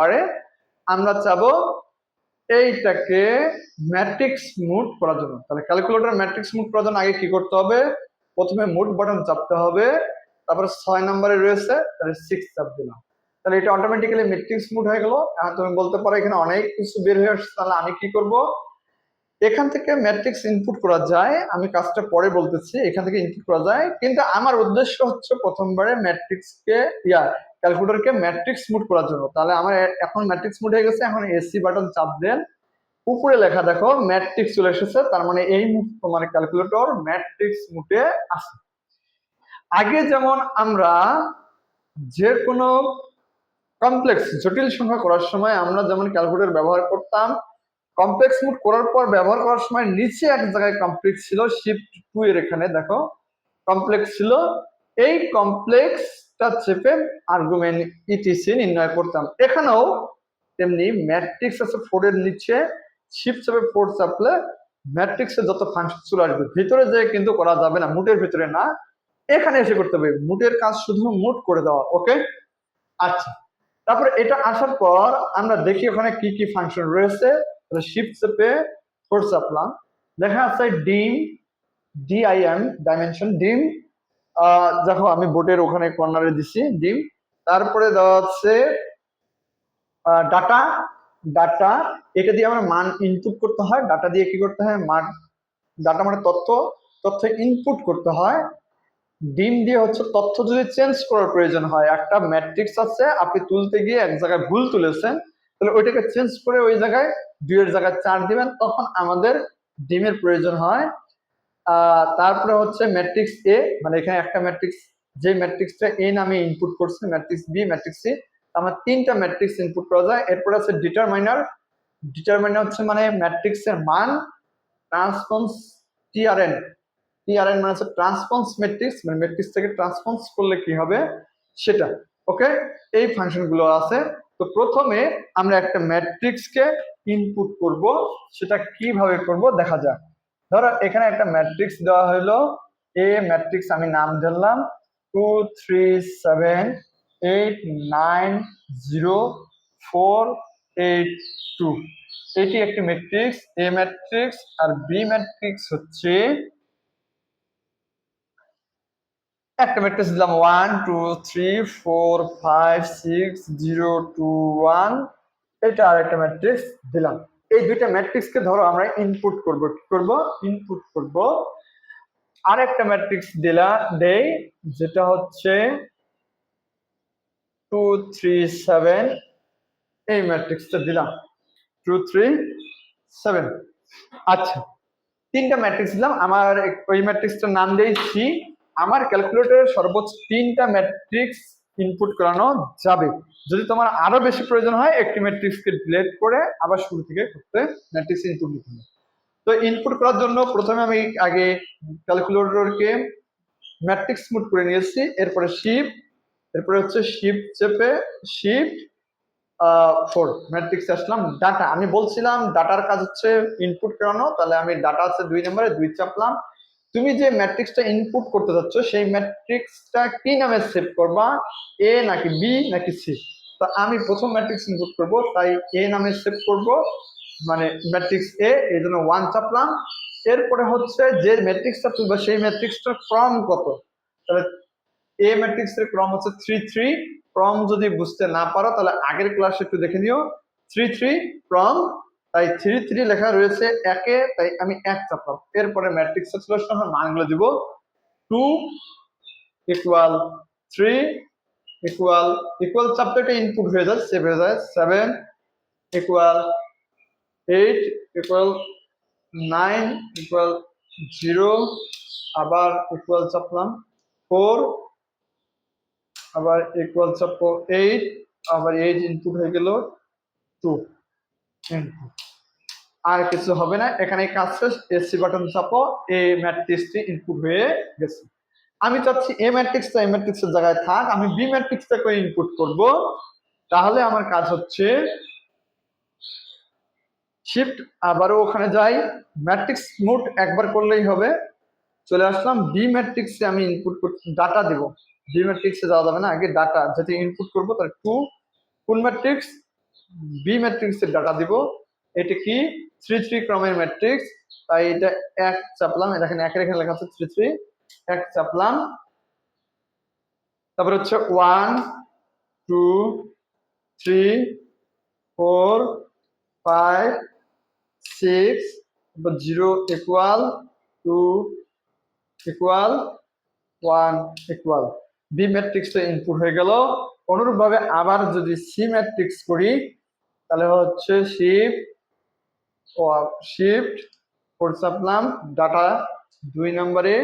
পারে আমরা চাবো এইটাকে ম্যাট্রিক্স মুড করার জন্য। তাহলে ক্যালকুলেটর ম্যাট্রিক্স মুড করার জন্য আগে কি করতে হবে? প্রথমে মুড বাটন চাপতে হবে, তারপরে ছয় নম্বরে রয়েছে, তাহলে সিক্স চাপ দিলাম। তাহলে এটা অটোমেটিক্যালি ম্যাট্রিক্স মুড হয়ে গেল। এখন তুমি বলতে পারো এখানে অনেক কিছু বের হয়ে আসছে, তাহলে আমি কি করব? এখান থেকে ম্যাট্রিক্স ইনপুট করা যায়, আমি কাজটা পরে বলতেছি, এখান থেকে ইনপুট করা যায়। কিন্তু আমার উদ্দেশ্য হচ্ছে প্রথমবারে ম্যাট্রিক্সকে ইয়া ক্যালকুলেটরকে ম্যাট্রিক্স মুড করার জন্য। তাহলে আমার এখন ম্যাট্রিক্স মুড হয়ে গেছে, এখন এসি বাটন চাপ দেন। উপরে লেখা দেখো ম্যাট্রিক্স চলে এসেছে, তার মানে এই তোমার ক্যালকুলেটর ম্যাট্রিক্স মুডে আছে। আগে যেমন আমরা যে কোনো কমপ্লেক্স জটিল সংখ্যা করার সময় আমরা যেমন ক্যালকুলেটর ব্যবহার করতাম কমপ্লেক্স মুড করার পর ব্যবহার করার সময় নিচে এক জায়গায় কমপ্লেক্স ছিল শিফট টু এর এখানে দেখো কমপ্লেক্স ছিল। এই কমপ্লেক্সটা চেপে আর্গুমেন্ট ইটিসি নির্ণয় করতাম। এখানেও তেমনি ম্যাট্রিক্স আছে ফোর এর নিচে শিফট চেপে ফোর চাপলে ম্যাট্রিক্সের যত ফাংশন চলে আসবে, ভিতরে যে কিন্তু করা যাবে না, মুটের ভিতরে না। এখানে এসে করতে হবে, মুটের কাজ শুধু মুট করে দেওয়া ওকে আচ্ছা তারপরে এটা আসার পর আমরা দেখি ওখানে কি কি ফাংশন রয়েছে শিফট চেপে ফোর চাপলাম। দেখা যাচ্ছে ডিম ডিআইএম ডাইমেনশন ডিম দেখো আমি বোর্ডের ওখানে কর্নারে দিছি, ডিম। তারপরে দেওয়া হচ্ছে ডাটা। ডাটা, এটা দিয়ে আমরা মান ইনপুট করতে হয়। ডাটা দিয়ে কি করতে হয়? মান, ডাটা মানে তথ্য। তথ্য ইনপুট করতে হয়। ডিম দিয়ে হচ্ছে তথ্য যদি চেঞ্জ করার প্রয়োজন হয়, একটা ম্যাট্রিক্স আছে, আপনি তুলতে গিয়ে এক জায়গায় ভুল তুলেছেন, তাহলে ওইটাকে চেঞ্জ করে ওই জায়গায় দুইয়ের জায়গায় চার দিবেন, তখন আমাদের ডিমের প্রয়োজন হয়। তারপরে হচ্ছে ম্যাট্রিক্স এ মানে এখানে একটা ম্যাট্রিক্স যে ম্যাট্রিক্সটা এ নামে ইনপুট করছে ম্যাট্রিক্স বি ম্যাট্রিক্স সি আমার তিনটা ম্যাট্রিক্স ইনপুট করা যায়। এরপরে আছে ডিটারমাইনার ডিটারমাইনার হচ্ছে মানে ম্যাট্রিক্সের মান ট্রান্সপন্স টিআরএন টিআরএন মানে হচ্ছে ট্রান্সপন্স ম্যাট্রিক্স মানে ম্যাট্রিক্স থেকে ট্রান্সপন্স করলে কি হবে? সেটা। ওকে এই ফাংশনগুলো আছে। তো প্রথমে আমরা একটা ম্যাট্রিক্সকে ইনপুট করব। সেটা কীভাবে করব? দেখা যাক। ধরো, এখানে একটা ম্যাট্রিক্স দেওয়া হলো এ ম্যাট্রিক্স আমি নাম দিলাম two three seven eight nine zero four eight two এটি একটি ম্যাট্রিক্স এ ম্যাট্রিক্স আর বি ম্যাট্রিক্স হচ্ছে একটা ম্যাট্রিক্স দিলাম। One two three four five six zero two one এটা আর একটা ম্যাট্রিক্স দিলাম। এই দুইটা ম্যাট্রিক্সকে ধরো আমরা ইনপুট করব, কি করব? ইনপুট করব। আর একটা ম্যাট্রিক্স দিলা, দেই, যেটা হচ্ছে টু থ্রি সেভেন এই ম্যাট্রিক্সটা দিলাম। টু থ্রি সেভেন আচ্ছা তিনটা ম্যাট্রিক্স দিলাম। আমার ওই ম্যাট্রিক্সটার নাম সি আমার ক্যালকুলেটরের সর্বোচ্চ তিনটা ম্যাট্রিক্স ইনপুট করানো যাবে। যদি তোমার আরও বেশি প্রয়োজন হয়, একটি ম্যাট্রিক্সকে ডিলেট করে আবার শুরু থেকে করতে ম্যাট্রিক্স ইনপুট নিতে হবে। তো ইনপুট করার জন্য প্রথমে আমি আগে ক্যালকুলেটরকে ম্যাট্রিক্স মুড করে নিয়েছি, এরপরে শিফট এরপরে হচ্ছে শিফট চেপে শিফট ফোর ম্যাট্রিক্স আসলাম ডাটা আমি বলছিলাম ডাটার কাজ হচ্ছে ইনপুট করানো, তাহলে আমি ডাটা আছে দুই নম্বরে, দুই চাপলাম তুমি যে ম্যাট্রিক্সটা ইনপুট করতে যাচ্ছ, সেই ম্যাট্রিক্সটা কি নামে সেভ করবা? এ নাকি বি নাকি সি তো আমি প্রথম ম্যাট্রিক্স ইনপুট করব, তাই এ নামে সেভ করব। মানে ম্যাট্রিক্স এ এই জন্য ওয়ান চাপলাম। এরপরে হচ্ছে যে ম্যাট্রিক্সটা তুলবে, সেই ম্যাট্রিক্সটার ক্রম কত? তাহলে এ ম্যাট্রিক্সের ক্রম হচ্ছে থ্রি থ্রি ক্রম যদি বুঝতে না পারো, তাহলে আগের ক্লাসে একটু দেখে নিও। থ্রি থ্রি ক্রম তাই থ্রি থ্রি লেখা রয়েছে একে, তাই আমি এক চাপলাম। এরপরে ম্যাট্রিক্স সলিউশন মানগুলো দিব। Two equal three equal equal চাপতে একটা ইনপুট হয়ে যায় সেভ হয়ে যায়। Seven equal eight equal nine equal zero আবার ইকুয়াল চাপলাম ফোর আবার ইকুয়াল চাপো এইট আবার এইট ইনপুট হয়ে গেল টু আর কিছু হবে না, এখানে কাজ শেষ এসি বাটন চাপো এই ম্যাট্রিক্সটি ইনপুট হয়ে গেছে। আমি চাচ্ছি এ ম্যাট্রিক্সটা এ ম্যাট্রিক্সের জায়গায় থাক, আমি বি ম্যাট্রিক্সটাকে ইনপুট করব। তাহলে আমার কাজ হচ্ছে শিফট আবারও ওখানে যাই। ম্যাট্রিক্স মুট একবার করলেই হবে। চলে আসলাম বি ম্যাট্রিক্সে আমি ইনপুট ডাটা দেব। বি ম্যাট্রিক্সে যাওয়া যাবে না, আগে ডাটা যেটি ইনপুট করব তার টু কোন ম্যাট্রিক্স বি ম্যাট্রিক্সের ডাটা দিব। এটা কি? থ্রি থ্রি ক্রমের ম্যাট্রিক্স তাই এটা এক চাপলাম। এটা এখানে একের এখানে লেখা আছে থ্রি থ্রি এক চাপলাম। তারপর হচ্ছে one two three four five six তারপর zero equal two equal one equal B ম্যাট্রিক্সটা input হয়ে গেল। অনুরূপভাবে আবার যদি সি ম্যাট্রিক্স করি তাহলে হচ্ছে শিফট শিফট ফোর চাপলাম ডাটা দুই নম্বরে,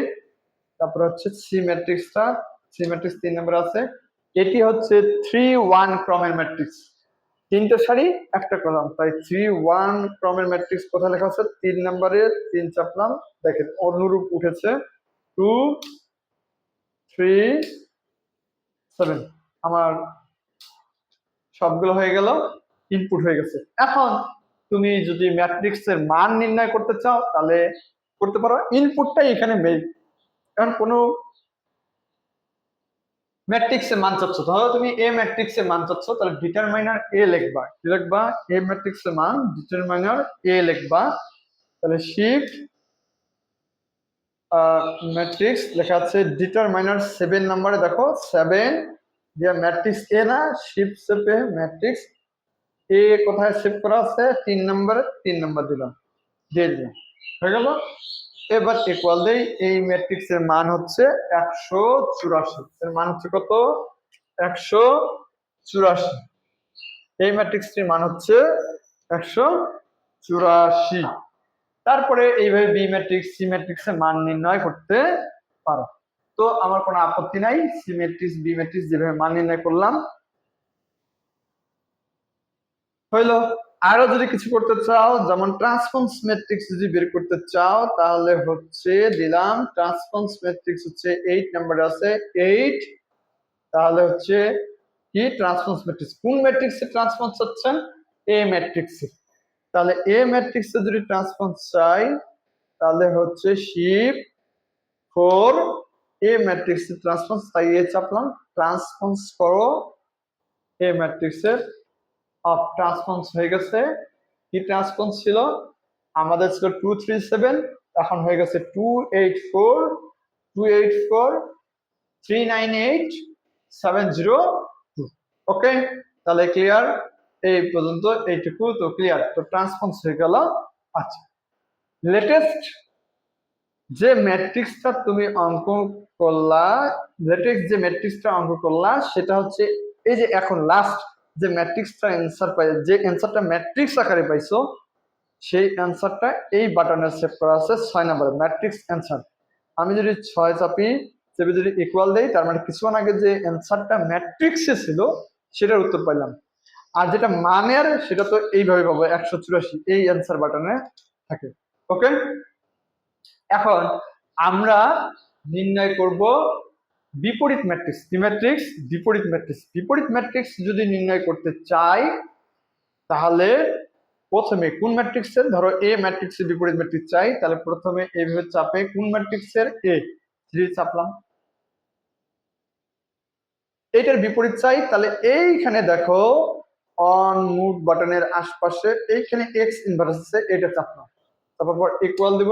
তারপর হচ্ছে সি ম্যাট্রিক্সটা সি ম্যাট্রিক্স তিন নম্বরে আছে। এটি হচ্ছে থ্রি ওয়ান ক্রমের ম্যাট্রিক্স তিনটে সারি, একটা কলাম। তাই থ্রি ওয়ান ক্রমের ম্যাট্রিক্স কোথায় লেখা আছে? তিন নম্বরে তিন চাপলাম। দেখেন, অনুরূপ উঠেছে। টু থ্রি সেভেন আমার সবগুলো হয়ে গেল। ইনপুট হয়ে গেছে। এখন তুমি যদি ম্যাট্রিক্স এর মান নির্ণয় করতে চাও তাহলে করতে পারো। ইনপুটটাই এখানে মেইন কারণ কোনো ম্যাট্রিক্স এর মান চাচ্ছ ধরো তুমি এ ম্যাট্রিক্স এর মান চাচ্ছ তাহলে ডিটারমাইনার এ লিখবা। কি লিখবা? এ ম্যাট্রিক্স এর মান ডিটারমাইনার এ লিখবা। তাহলে শিফট ম্যাট্রিক্স লেখা আছে ডিটারমাইনার সেভেন নাম্বারে দেখো সেভেন দিয়া ম্যাট্রিক্স এ না শিফট সেপে ম্যাট্রিক্স এ কোথায় সেভ করা আছে? তিন নম্বরে, তিন নম্বর দিলাম। দিয়ে দিলাম। হয়ে গেল? এবার ইকুয়াল দেই, এই ম্যাট্রিক্স এর মান হচ্ছে একশো চুরাশি। এর মান হচ্ছে কত? একশো চুরাশি। এই ম্যাট্রিক্সটির মান হচ্ছে একশো চুরাশি। তারপরে এইভাবে বি ম্যাট্রিক্স সি ম্যাট্রিক্স এর মান নির্ণয় করতে পারো। তো আমার কোনো আপত্তি নাই সি ম্যাট্রিক্স বি ম্যাট্রিক্স যেভাবে মান নির্ণয় করলাম হইল, আরও যদি কিছু করতে চাও, যেমন ট্রান্সফর্মস ম্যাট্রিক্স যদি বের করতে চাও, তাহলে হচ্ছে দিলাম ট্রান্সফর্মস ম্যাট্রিক্স হচ্ছে এইট নাম্বারে আছে এইট তাহলে হচ্ছে কি ট্রান্সফর্মস ম্যাট্রিক্স কোন ম্যাট্রিক্সে ট্রান্সফর্মস হচ্ছে? এ। ম্যাট্রিক্সে তাহলে এ ম্যাট্রিক্সে যদি ট্রান্সফর্মস চাই, তাহলে হচ্ছে শিপ ফোর এ ম্যাট্রিক্সে ট্রান্সফর্মস তাই এ চাপলাম। ট্রান্সফর্মস করো এ ম্যাট্রিক্সের অফ ট্রান্সফর্মস হয়ে গেছে। কি ট্রান্সফর্মস ছিল? আমাদের ছিল টু থ্রি সেভেন এখন হয়ে গেছে two eight four two eight four three nine eight seven zero two okay তাহলে ক্লিয়ার এই পর্যন্ত এইটুকু তো ক্লিয়ার তো ট্রান্সফর্মস হয়ে গেল। আচ্ছা লেটেস্ট যে ম্যাট্রিক্সটা তুমি অঙ্ক করলা লেটেস্ট যে ম্যাট্রিক্সটা অঙ্ক করলা, সেটা হচ্ছে এই যে এখন লাস্ট যে ম্যাট্রিক্সটা অ্যান্সার পাই, যে অ্যান্সারটা ম্যাট্রিক্স আকারে পাইছো, সেই অ্যান্সারটা এই বাটনে সেভ করা আছে ছয় নম্বরে ম্যাট্রিক্স অ্যান্সার আমি যদি ছয় চাপি, চেপে যদি ইকুয়াল দেই, তার মানে কিছুক্ষণ আগে যে অ্যান্সারটা ম্যাট্রিক্সে ছিল, সেটার উত্তর পাইলাম। আর যেটা মানের সেটা তো এইভাবে পাবো, একশো চুরাশি, এই অ্যান্সার বাটনে থাকে। ওকে এখন আমরা নির্ণয় করব বিপরীত ম্যাট্রিক্স কি ম্যাট্রিক্স বিপরীত ম্যাট্রিক্স। বিপরীত ম্যাট্রিক্স যদি নির্ণয় করতে চাই, তাহলে প্রথমে কোন ম্যাট্রিক্সের, ধরো এ ম্যাট্রিক্সের বিপরীত ম্যাট্রিক্স চাই, তাহলে প্রথমে এইভাবে চাপে কোন ম্যাট্রিক্সের এ থ্রি চাপলাম। এইটার বিপরীত চাই, তাহলে এইখানে দেখো অন মুভ বাটনের আশপাশে এইখানে এক্স ইনভার্স আছে এটা চাপলাম। তারপর ইকুয়াল দিব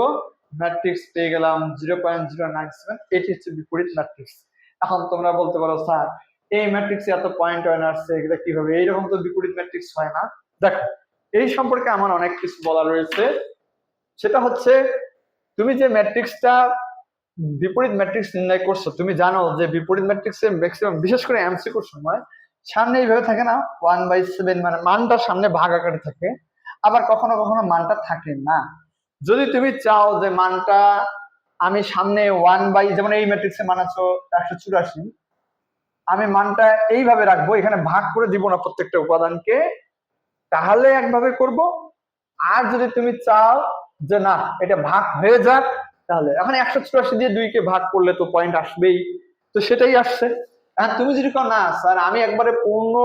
ম্যাট্রিক্স পেয়ে গেলাম zero point zero nine seven এটি হচ্ছে বিপরীত ম্যাট্রিক্স এখন তোমরা বলতে পারো, স্যার, এই ম্যাট্রিক্সে এত পয়েন্ট ওয়ান আসছে, এগুলো কীভাবে? এইরকম তো বিপরীত ম্যাট্রিক্স হয় না। দেখো, এই সম্পর্কে আমার অনেক কিছু বলা রয়েছে। সেটা হচ্ছে, তুমি যে ম্যাট্রিক্সটা বিপরীত ম্যাট্রিক্স নির্ণয় করছ, তুমি জানো যে বিপরীত ম্যাট্রিক্সের ম্যাক্সিমাম বিশেষ করে এমসিকিউর সময়, সামনে এইভাবে থাকে না ওয়ান বাই সেভেন মানে মানটা সামনে ভাগ আকারে থাকে, আবার কখনো কখনো মানটা থাকে না। যদি তুমি চাও যে মানটা আমি সামনে ওয়ান বাই যেমন এই ম্যাট্রিক্সে মান একশো চুরাশি। আমি মানটা এইভাবে রাখব, এখানে ভাগ করে দিব না প্রত্যেকটা উপাদানকে। তাহলে একভাবে করব। আর যদি তুমি চাও যে না, এটা ভাগ হয়ে যাক, তাহলে। এখন একশো চুরাশি দিয়ে দুইকে ভাগ করলে তো পয়েন্ট আসবেই। তো সেটাই আসছে। আর তুমি যদি কও, না, স্যার, আমি একবারে পূর্ণ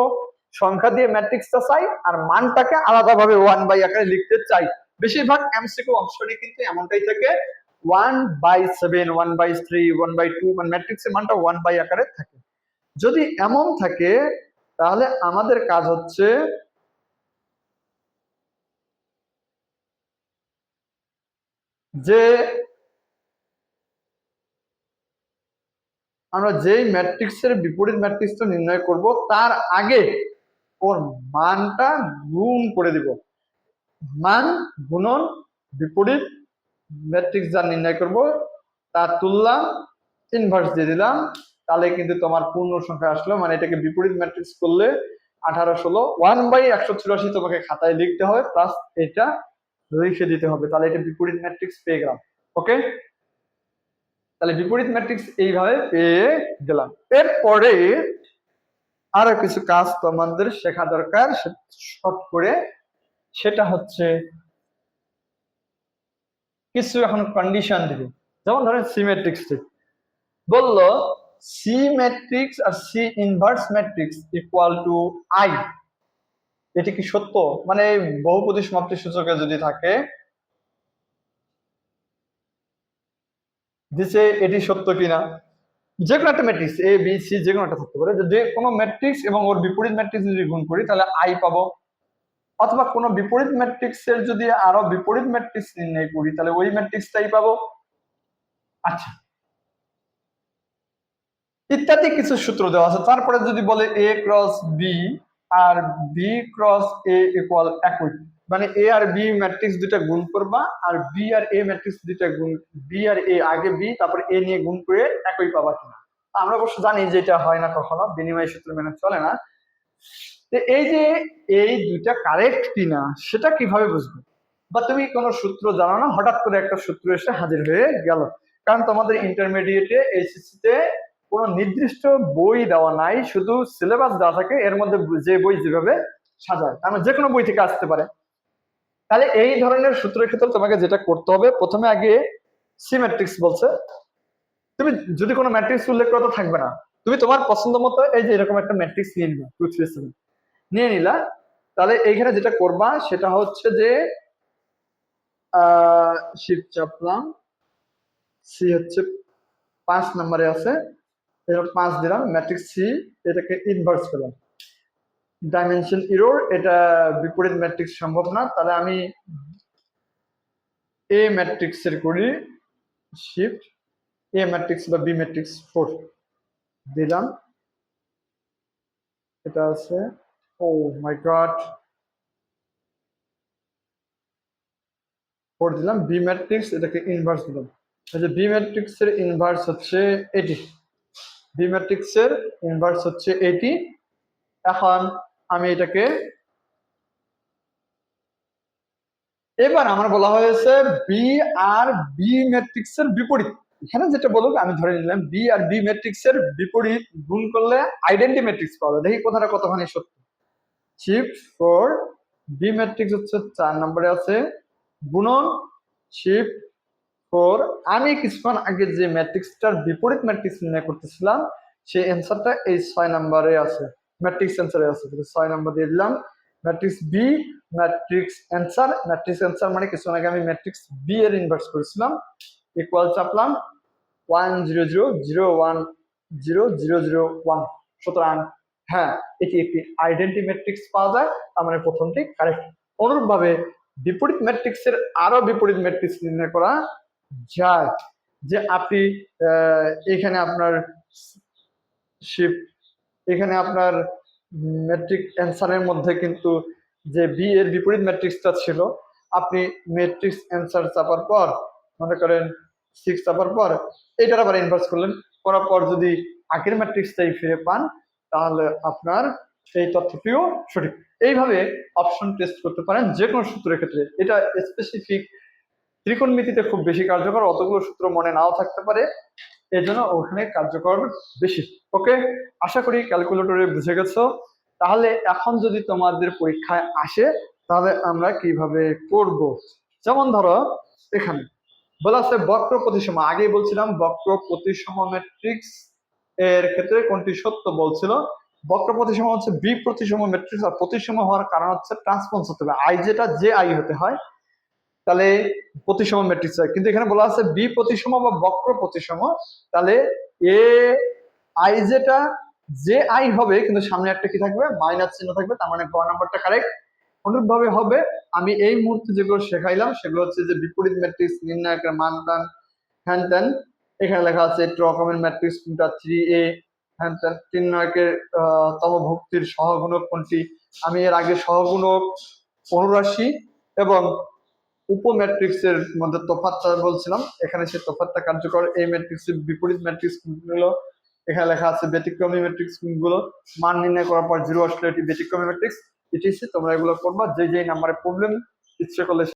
সংখ্যা দিয়ে ম্যাট্রিক্সটা চাই, আর মানটাকে আলাদাভাবে ওয়ান বাই আকারে লিখতে চাই। বেশিরভাগ এমসিকিউ অপশনে কিন্তু এমনটাই থাকে one by seven one by three one by two মানে ম্যাট্রিক্সের মানটা ওয়ান বাই আকারে থাকে। যদি এমন থাকে, তাহলে আমাদের কাজ হচ্ছে যে আমরা যেই ম্যাট্রিক্সের বিপরীত ম্যাট্রিক্সটা নির্ণয় করব, তার আগে ওর মানটা গুণ করে দিব। মান গুণন বিপরীত ম্যাট্রিক্স যা নির্ণয় করব, তা তুললাম ইনভার্স দিয়ে দিলাম, তাহলে কিন্তু তোমার পূর্ণ সংখ্যা আসলো মানে এটাকে বিপরীত ম্যাট্রিক্স করলে আঠারো, ষোলো ওয়ান বাই একশো চুরাশি তোমাকে খাতায় লিখতে হবে প্লাস এটা লিখে দিতে হবে, তাহলে এটা বিপরীত ম্যাট্রিক্স পেয়ে গেলাম ওকে তাহলে বিপরীত ম্যাট্রিক্স এইভাবে পেয়ে গেলাম। এরপরে আরও কিছু কাজ তোমাদের শেখা দরকার শর্ট করে, সেটা হচ্ছে কিছু এখন কন্ডিশন দিবে। যেমন ধরেন সিমেট্রিক্স বলল C matrix R C inverse matrix equal to I এটি কি সত্য? মানে বহুপদী সমাপ্তি সূচকে যদি থাকে, দিছে এটি সত্য কিনা? যে কোনো একটা ম্যাট্রিক্স এ বি সি যে কোনো একটা থাকতে পারে। যে কোনো ম্যাট্রিক্স এবং ওর বিপরীত ম্যাট্রিক্স যদি গুণ করি, তাহলে আই পাবো। অথবা কোনো বিপরীত ম্যাট্রিক্সের যদি আরও বিপরীত ম্যাট্রিক্স নির্ণয় করি, তাহলে ওই ম্যাট্রিক্সটাই পাবো। আচ্ছা। ইত্যাদি কিছু সূত্র দেওয়া আছে। তারপরে যদি বলে এ ক্রস বি আর বি ক্রস এ ইকুয়াল একই। মানে এ আর বি ম্যাট্রিক্স দুটা গুণ করবা, আর বি আর এ ম্যাট্রিক্স দুটা গুণ বি আর এ আগে বি তারপর এ নিয়ে গুণ করে একই পাবা কিনা। আমরা অবশ্য জানি যে এটা হয় না কখনো, বিনিময় সূত্র মেনে চলে না। এই যে এই দুইটা কারেক্ট কিনা, সেটা কীভাবে বুঝব? বা তুমি কোনো সূত্র জানো না? হঠাৎ করে একটা সূত্র এসে হাজির হয়ে গেল। কারণ তোমাদের ইন্টারমিডিয়েটে এইচএসসি তে কোনো নির্দিষ্ট বই দেওয়া নাই, শুধু সিলেবাস দেওয়া থাকে, এর মধ্যে যে বই যেভাবে সাজায়, তার মানে যে কোনো বই থেকে আসতে পারে। তাহলে এই ধরনের সূত্রের ক্ষেত্রে তোমাকে যেটা করতে হবে, প্রথমে আগে সি ম্যাট্রিক্স বলছে। তুমি যদি কোনো ম্যাট্রিক্স উল্লেখ করা তো থাকবে না, তুমি তোমার পছন্দ মতো এই যে এরকম একটা ম্যাট্রিক্স নিয়ে নিবা টু থ্রি সেভেন নিয়ে নিলা। তাহলে এইখানে যেটা করবা, সেটা হচ্ছে যে শিফট চাপলাম। সি হচ্ছে পাঁচ নম্বরে আছে। এরকম পাঁচ দিলাম ম্যাট্রিক্স সি এটাকে ইনভার্স করলাম। ডাইমেনশন ইরোর এটা বিপরীত ম্যাট্রিক্স সম্ভব না। তাহলে আমি এ ম্যাট্রিক্সের করি শিফট এ ম্যাট্রিক্স বা বি ম্যাট্রিক্স ফোর দিলাম। এটা আছে ও মাই গড ফোর দিলাম বি ম্যাট্রিক্স এটাকে ইনভার্স দিলাম। এই যে বি ম্যাট্রিক্স এর ইনভার্স হচ্ছে এটি বি ম্যাট্রিক্স এর ইনভার্স হচ্ছে এটি এখন আমি এটাকে এবার আমার বলা হয়েছে বি আর বি ম্যাট্রিক্স এর বিপরীত। এখানে যেটা বলুক, আমি ধরে নিলাম বি আর বি ম্যাট্রিক্স এর বিপরীত গুণ করলে আইডেন্টি ম্যাট্রিক্স পাওয়া যায়। দেখি কথাটা কতখানি সত্য। শিফট ফোর বি ম্যাট্রিক্স হচ্ছে চার নম্বরে আছে। গুণন শিফট ফোর আমি কিছুক্ষণ আগে যে ম্যাট্রিক্সটার বিপরীত ম্যাট্রিক্স নির্ণয় করতেছিলাম, সেই অ্যান্সারটা এই ছয় নম্বরে আছে। ম্যাট্রিক্স অ্যান্সারে আছে। ছয় নম্বর দিয়ে দিলাম matrix B matrix answer matrix answer মানে কিছুক্ষণ আগে আমি ম্যাট্রিক্স বি এর ইনভার্স করেছিলাম। Equal চাপলাম one zero zero zero one zero zero zero one সুতরাং হ্যাঁ এটি একটি আইডেন্টি ম্যাট্রিক্স পাওয়া যায়। তার মানে প্রথমটি কারেক্ট অনুরূপভাবে বিপরীত ম্যাট্রিক্সের আরও বিপরীত ম্যাট্রিক্স নির্ণয় করা যায়। যে আপনি এখানে আপনার শিফট এখানে আপনার ম্যাট্রিক অ্যান্সারের মধ্যে কিন্তু যে বি এর বিপরীত ম্যাট্রিক্সটা ছিল, আপনি ম্যাট্রিক্স অ্যান্সার চাপার পর, মনে করেন সিক্স চাপার পর, এটার আবার ইনভার্স করলেন। করার পর যদি আগের ম্যাট্রিক্সটাই ফিরে পান তাহলে আপনার সেই তথ্যটিও সঠিক। এইভাবে অপশন টেস্ট করতে পারেন যে কোনো সূত্রের ক্ষেত্রে। এটা স্পেসিফিক ত্রিকোণমিতিতে খুব বেশি কার্যকর, অতগুলো সূত্র মনে নাও থাকতে পারে। এই জন্য ওখানে কার্যকর বেশি। ওকে? আশা করি ক্যালকুলেটরে বুঝে গেছো। তাহলে এখন যদি তোমাদের পরীক্ষায় আসে, তাহলে আমরা কীভাবে করব? যেমন ধরো, এখানে। বলা আছে বক্র প্রতিসম আগেই বলছিলাম বক্র প্রতিসম ম্যাট্রিক্স এর ক্ষেত্রে কোনটি সত্য বলছিল? বক্র প্রতিসম হচ্ছে বি প্রতিসম ম্যাট্রিক্স আর প্রতিসম হওয়ার কারণ হচ্ছে ট্রান্সপন্স হতে হবে। আই যেটা যে আই হতে হয়, তাহলে প্রতিসম ম্যাট্রিক্স হয়। কিন্তু এখানে বলা আছে বি প্রতিসম বা বক্র প্রতিসম, তাহলে এ আই যেটা যে আই হবে, কিন্তু সামনে একটা কি থাকবে? মাইনাস চিহ্ন থাকবে, তার মানে গ নাম্বারটা কারেক্ট অনুরূপভাবে হবে, আমি এই মুহূর্তে যেগুলো শেখাইলাম, সেগুলো হচ্ছে যে বিপরীত ম্যাট্রিক্স নির্ণায়কের মান টান হ্যান এখানে লেখা আছে একটু রকমের ম্যাট্রিক্স কোনটা থ্রি এ হ্যান আহ, তমভুক্তির সহগুণক কোনটি? আমি এর আগে সহগুণক অনুরাশি এবং উপ উপম্যাট্রিক্সের মধ্যে তফাৎটা বলছিলাম। এখানে সে তফাৎটা কার্যকর। এই ম্যাট্রিক্সের বিপরীত ম্যাট্রিক্স কোনগুলো এখানে লেখা আছে ব্যতিক্রমী ম্যাট্রিক্স কোনগুলো মান নির্ণয় করার পর জিরো আসলে এটি ব্যতিক্রমী ম্যাট্রিক্স। ইটিসি তোমরা এগুলো করবা যে যেই নাম্বারে প্রবলেম ইচ্ছে করলে